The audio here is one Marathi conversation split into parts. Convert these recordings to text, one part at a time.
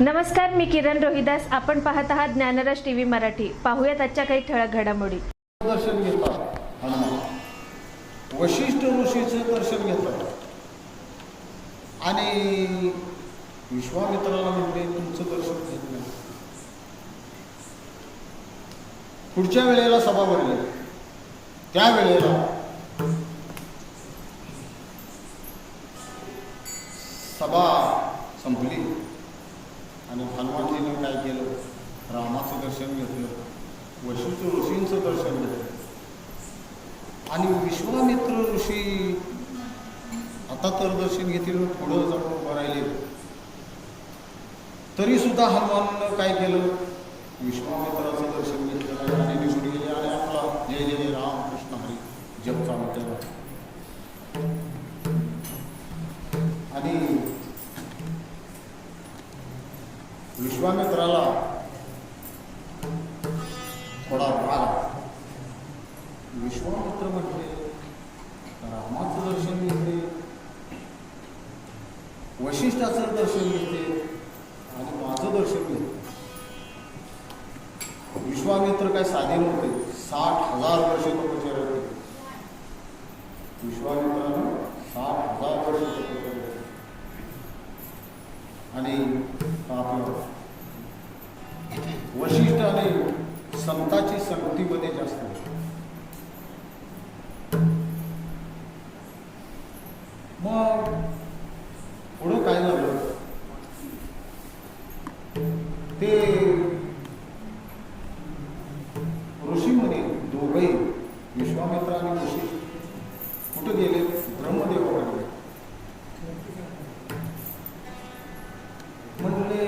नमस्कार मी किरण रोहिदास. आपण पाहत आहात ज्ञानराज टीव्ही मराठी. पाहूयात आजच्या काही ठळक घडामोडी. दर्शन घेतात वशिष्ठ ऋषीचं दर्शन घेतात आणि विश्वामित्राला म्हणजे तुमचं दर्शन घेत. नाही पुढच्या वेळेला सभा भरली. त्या वेळेला सभा संपली आणि हनुमानजीने काय केलं रामाचं दर्शन घेतलं वशिष्ठ ऋषींचं दर्शन घेतलं आणि विश्वामित्र ऋषी आता तर दर्शन घेतील पुढं जाऊन उभं राहिले तरी सुद्धा हनुमाननं काय केलं? विश्वामित्राचं दर्शन घेतलं आणि निघून गेले. आणि आपला जय जय राम कृष्ण हरी जप चालू केला. आणि विश्वामित्राला दर्शन घेते आणि माझं दर्शन घेते विश्वामित्र काय साधे नव्हते. साठ हजार वर्ष तपश्चर्या केली विश्वामित्रानं साठ हजार वर्ष तपश्चर्या आणि आपलं वशिष्ठ आणि संताची संगतीमध्ये जास्त मग कुठं गेले? ब्रह्मदेवाकडे म्हणले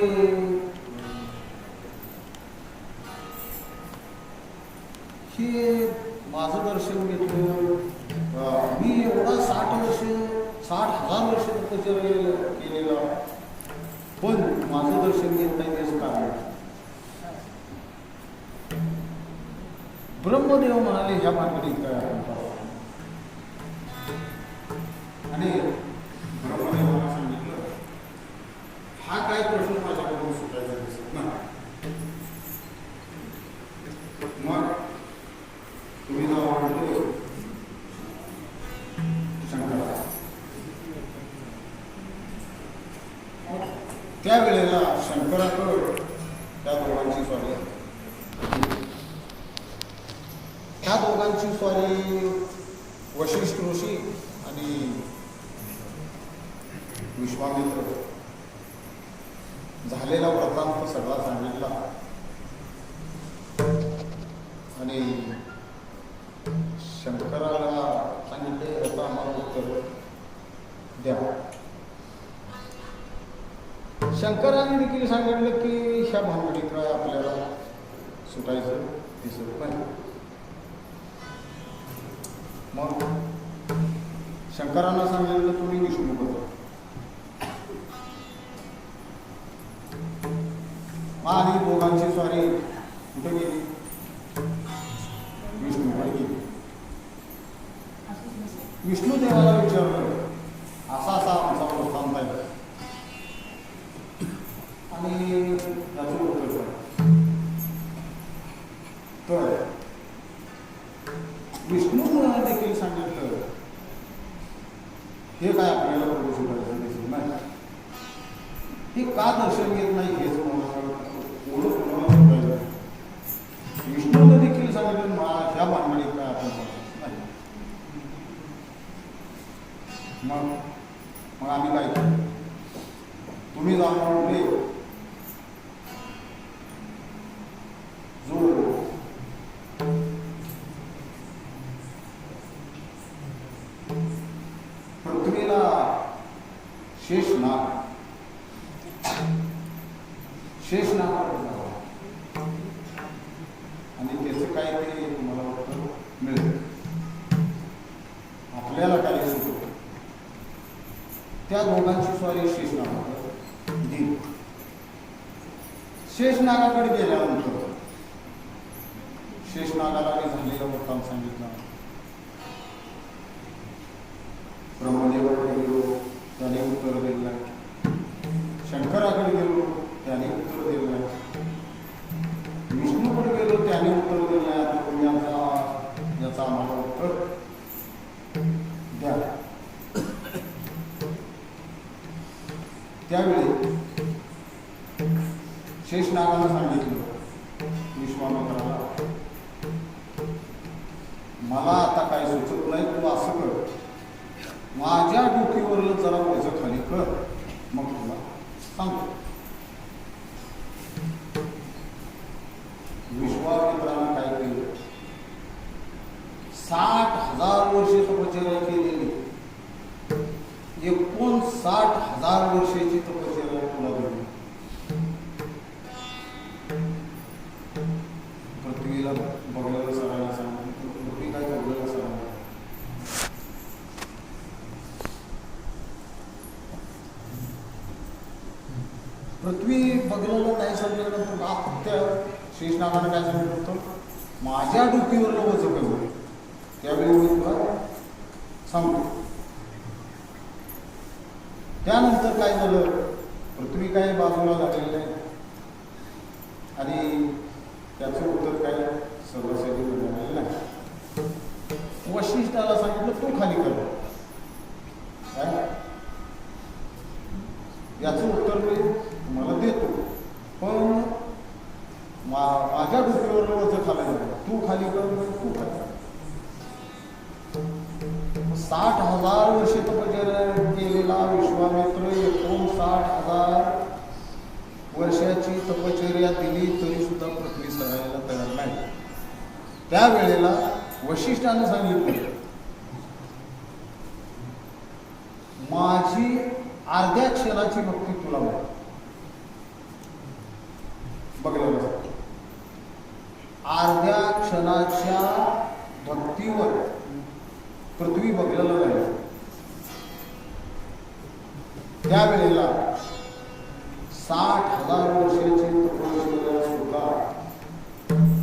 हे माझं दर्शन घेतलं. मी एवढा साठ वर्ष साठ हजार वर्ष तपश्चर्या केलेला पण माझं दर्शन घेत नाही त्याचं कारण ब्रह्मदेव म्हणाले ह्या मार्गाने काय आणि ब्रह्मदेवानं सांगितलं. हा काय प्रश्न माझ्याकडून सुटायचा दिसत नाही. मग तुम्ही जेव्हा म्हणतो शंकरा त्यावेळेला शंकराकडं त्या दोघांची स्वारी ह्या त्या दोघांची स्वारी वशिष्ठ ऋषी आणि विश्वामित्र. झालेला वृत्तांत सगळा सांगितला. आणि शंकराला सांगितले आता आम्हाला उत्तर द्या. शंकराने देखील सांगितलं की ह्या भानगडीत काय आपल्याला सुटायचं दिसत नाही. मग शंकरांना सांगितलं तुम्ही विष्णू बघा आणि दोघांची स्वारी. कुठे गेली? विष्णूकडे गेली विष्णू देवाला विचारलं. असा असा आमचा वृत्तांत पाहिजे आणि त्याचं उत्तर तर विष्णू देखील सांगितलं. हे काय आपल्याला प्रदूषण करायचं नाही. हे का दर्शन घेत नाही हेच मग मग आम्ही काय केलं तुम्ही जाऊन म्हणले जो. पृथ्वीला शेष नाग शेष नागाकडे आणि त्याचं काय ते तुम्हाला वाटतं मिळेल. आपल्याला काय त्या दोघांची स्वारी शेष नागाकडे दिली शेष नागाकडे गेल्यानंतर शेषनागाला झालेला वृत्तांत सांगितला. त्यावेळी शेषनागाला सांगितलं विश्वामित्राला मला आता काय सुचत नाही तू असं कर. माझ्या डोकीवरलं जरा वजन खाली कर. मग तुला सांगतो. एकोणसाठ हजार वर्षाची तपश्चर्या लागली पृथ्वीला बघायला सरायला सांगितलं पृथ्वी काय बघायला सरांना पृथ्वी बघलेलं नाही सांगितलं फक्त शेषनागाने काय सांगितलं होतं? माझ्या डोकीवर वजन कमी त्यावेळी मी तुला सांगतो. त्यानंतर काय झालं? पृथ्वी काय बाजूला झालेली नाही. आणि त्याचं उत्तर काय? सर्वसाठी मिळालेलं नाही. वशिष्ठाला सांगितलं तू खाली कर. काय? याचं उत्तर मी तुम्हाला देतो. पण मा माझ्या डोक्यावर वजन खाला नको तू खाली कर तू खाली कर. साठ हजार वर्षे तर विश्वामित्र एकोणसाठ हजार वर्षाची तपश्चर्या दिली तरी सुद्धा पृथ्वी सरायला तयार नाही. त्यावेळेला वशिष्ठानं सांगितलं माझी अर्ध्या क्षणाची भक्ती तुला मिळेल बघलेलं अर्ध्या क्षणाच्या भक्तीवर पृथ्वी बघलेलं नाही. त्यावेळेला साठ हजार वर्षाची तपश्चर्या सुद्धा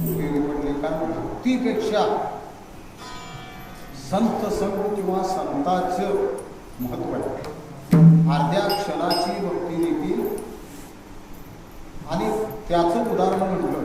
उपयोगी कारण भक्तीपेक्षा संत संघ किंवा संताचं महत्त्व आहे. अर्ध्या क्षणाची भक्ती देखील आणि त्याचं उदाहरण म्हटलं